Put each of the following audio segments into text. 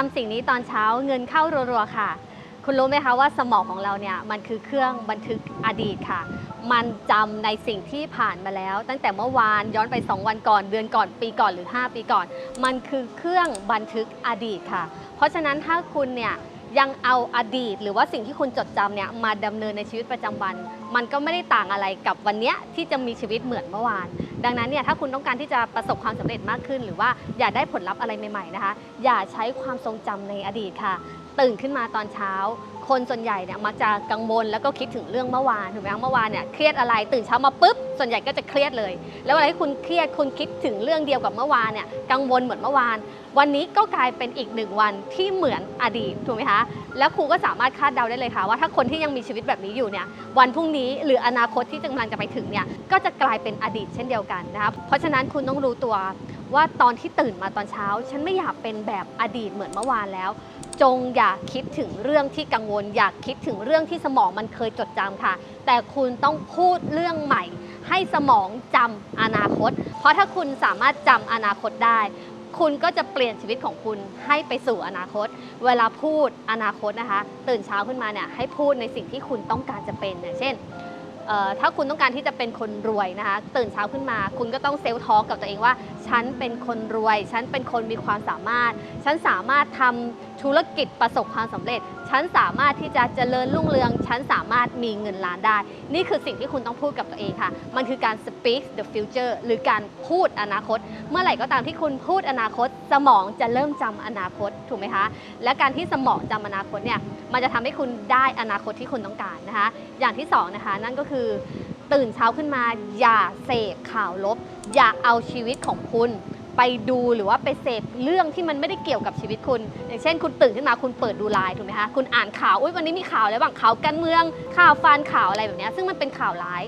ทำสิ่งนี้ตอนเช้าเงินเข้ารัวๆค่ะ คุณรู้ไหมคะว่าสมองของเราเนี่ยมันคือเครื่องบันทึกอดีตค่ะ มันจำในสิ่งที่ผ่านมาแล้ว ตั้งแต่เมื่อวานย้อนไป 2 วันก่อน เดือนก่อนปีก่อนหรือ 5 ปีก่อน มันคือเครื่องบันทึกอดีตค่ะ เพราะฉะนั้นถ้าคุณเนี่ย ยังเอาอดีต หรือว่าสิ่งที่คุณจดจำเนี่ยมาดำเนินในชีวิตประจำวัน มันก็ไม่ได้ต่างอะไรกับวันเนี้ยที่จะมีชีวิตเหมือนเมื่อวาน ดังนั้นเนี่ยถ้าคุณต้องการที่จะประสบความสำเร็จมากขึ้น หรือว่าอยากได้ผลลัพธ์อะไรใหม่ๆนะคะ อย่าใช้ความทรงจำในอดีตค่ะ ตื่นขึ้นมาตอนเช้า คนส่วนใหญ่เนี่ยมักจะกังวลแล้วก็คิดถึงเรื่องเมื่อวานถูกไหมคะเมื่อวานเนี่ยเครียดอะไรตื่นเช้ามาปุ๊บส่วนใหญ่ก็จะเครียดเลย แล้วเวลาที่คุณเครียดคุณคิดถึงเรื่องเดียวกับเมื่อวานเนี่ยกังวลเหมือนเมื่อวาน วันนี้ก็กลายเป็นอีกหนึ่งวันที่เหมือนอดีตถูกไหมคะแล้วครูก็สามารถคาดเดาได้เลยค่ะว่าถ้าคนที่ยังมีชีวิตแบบนี้อยู่เนี่ยวันพรุ่งนี้หรืออนาคตที่กำลังจะไปถึงเนี่ยก็จะกลายเป็นอดีตเช่นเดียวกันนะคะเพราะฉะนั้นคุณต้องรู้ตัว ว่าตอนที่ตื่นมาตอนเช้า ฉันไม่อยากเป็นแบบอดีตเหมือนเมื่อวานแล้ว จงอย่าคิดถึงเรื่องที่กังวล อยากคิดถึงเรื่องที่สมองมันเคยจดจำค่ะ แต่คุณต้องพูดเรื่องใหม่ ให้สมองจำอนาคต เพราะถ้าคุณสามารถจำอนาคตได้ คุณก็จะเปลี่ยนชีวิตของคุณให้ไปสู่อนาคต เวลาพูดอนาคตนะคะ ตื่นเช้าขึ้นมาเนี่ยให้พูดในสิ่งที่คุณต้องการจะเป็นอย่างเช่น ถ้าคุณต้องการที่จะเป็นคนรวยนะคะ ตื่นเช้าขึ้นมา คุณก็ต้องเซลล์ทอลกกับตัวเองว่า ฉันเป็นคนรวย ฉันเป็นคนมีความสามารถ ฉันสามารถทำธุรกิจประสบความสำเร็จ ฉันสามารถที่จะเจริญรุ่งเรือง ฉันสามารถมีเงินล้านได้ นี่คือสิ่งที่คุณต้องพูดกับตัวเองค่ะ มันคือการ speak the future หรือการพูดอนาคต เมื่อไหร่ก็ตามที่คุณพูดอนาคต สมองจะเริ่มจำอนาคตถูกไหมคะ และการที่สมองจำอนาคตเนี่ย มันจะทำให้คุณได้อนาคตที่คุณต้องการนะคะ อย่างที่สองนะคะนั่นก็คือตื่นเช้าขึ้นมา อย่าเสพข่าวลบ อย่าเอาชีวิตของคุณไปดูหรือว่าไปเสพเรื่องที่มันไม่ได้เกี่ยวกับชีวิตคุณ อย่างเช่น คุณตื่นขึ้นมาคุณเปิดดูไลน์ถูกไหมคะคุณอ่านข่าวอุ้ยวันนี้มีข่าวอะไรบ้างข่าวการเมืองข่าวฟานข่าวอะไรแบบนี้ซึ่งมันเป็นข่าวร้าย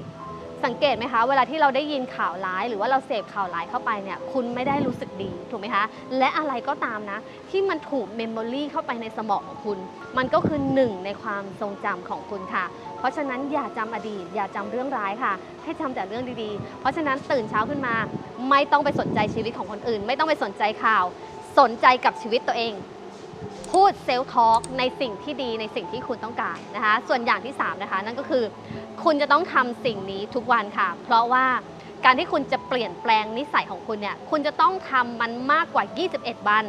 สังเกตไหมคะเวลาที่เราได้ยินข่าวร้ายหรือว่าเราเสพข่าวร้ายเข้าไปเนี่ยคุณไม่ได้รู้สึกดีถูกไหมคะ และอะไรก็ตามนะ ที่มันถูกเมมโมรีเข้าไปในสมองของคุณ มันก็คือหนึ่งในความทรงจำของคุณค่ะ เพราะฉะนั้นอย่าจำอดีต อย่าจำเรื่องร้ายค่ะ ให้จำแต่เรื่องดีๆ เพราะฉะนั้นตื่นเช้าขึ้นมา ไม่ต้องไปสนใจชีวิตของคนอื่น ไม่ต้องไปสนใจข่าว สนใจกับชีวิตตัวเอง พูดเซลล์ทอล์กในสิ่งที่ดีในสิ่งที่คุณต้องการนะคะ ส่วนอย่างที่ 3 นะคะ นั่นก็คือ คุณจะต้องทำสิ่งนี้ทุกวันค่ะ เพราะว่าการที่คุณจะเปลี่ยนแปลงนิสัยของคุณเนี่ย คุณจะต้องทำมันมากกว่า 21 วัน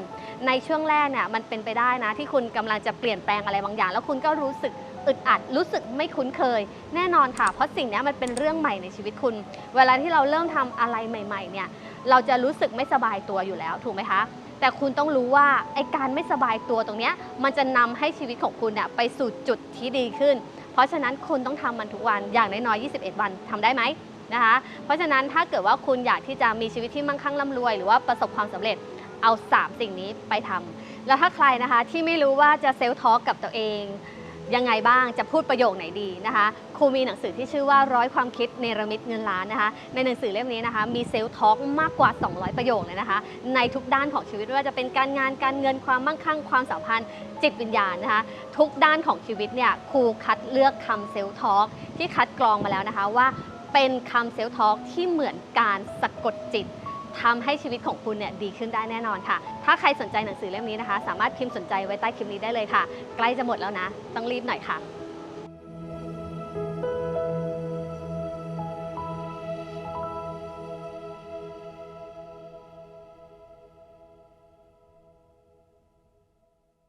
ในช่วงแรกเนี่ยมันเป็นไปได้นะ ที่คุณกำลังจะเปลี่ยนแปลงอะไรบางอย่าง แล้วคุณก็รู้สึกอึดอัดรู้สึกไม่คุ้นเคย แน่นอนค่ะ เพราะสิ่งนี้มันเป็นเรื่องใหม่ในชีวิตคุณ เวลาที่เราเริ่มทำอะไรใหม่ ๆ เนี่ย เราจะรู้สึกไม่สบายตัวอยู่แล้วถูกไหมคะ แต่คุณต้องรู้ว่าไอการไม่สบายตัวตรงเนี้ยมันจะนำให้ชีวิตของคุณเนี่ยไปสู่จุดที่ดีขึ้น เพราะฉะนั้นคุณต้องทำมันทุกวันอย่างน้อยๆ21 วันทำได้ไหมนะคะ เพราะฉะนั้นถ้าเกิดว่าคุณอยากที่จะมีชีวิตที่มั่งคั่งร่ำรวย หรือว่าประสบความสำเร็จเอา 3 สิ่งนี้ไปทำแล้วถ้าใครนะคะที่ไม่รู้ว่าจะเซลล์ทอล์กกับตัวเอง ยังไงบ้างจะพูดประโยคไหนดีนะคะครูมีหนังสือที่ชื่อว่าร้อยความคิดเนรมิตเงินล้านนะคะในหนังสือเล่มนี้นะคะมีเซลล์ทอกมากกว่า 200 ประโยคเลยนะคะ ในทุกด้านของชีวิตไม่ว่าจะเป็นการงานการเงินความมั่งคั่งความสัมพันธ์ จิตวิญญาณนะคะทุกด้านของชีวิตเนี่ยครูคัดเลือกคำเซลล์ทอกที่คัดกรองมาแล้วนะคะว่าเป็นคำเซลล์ทอกที่เหมือนการสะกดจิต ทำให้ชีวิตของคุณเนี่ยดีขึ้นได้แน่นอนค่ะ ถ้าใครสนใจหนังสือเล่มนี้นะคะ สามารถพิมพ์สนใจไว้ใต้คลิปนี้ได้เลยค่ะ ใกล้จะหมดแล้วนะ ต้องรีบหน่อยค่ะ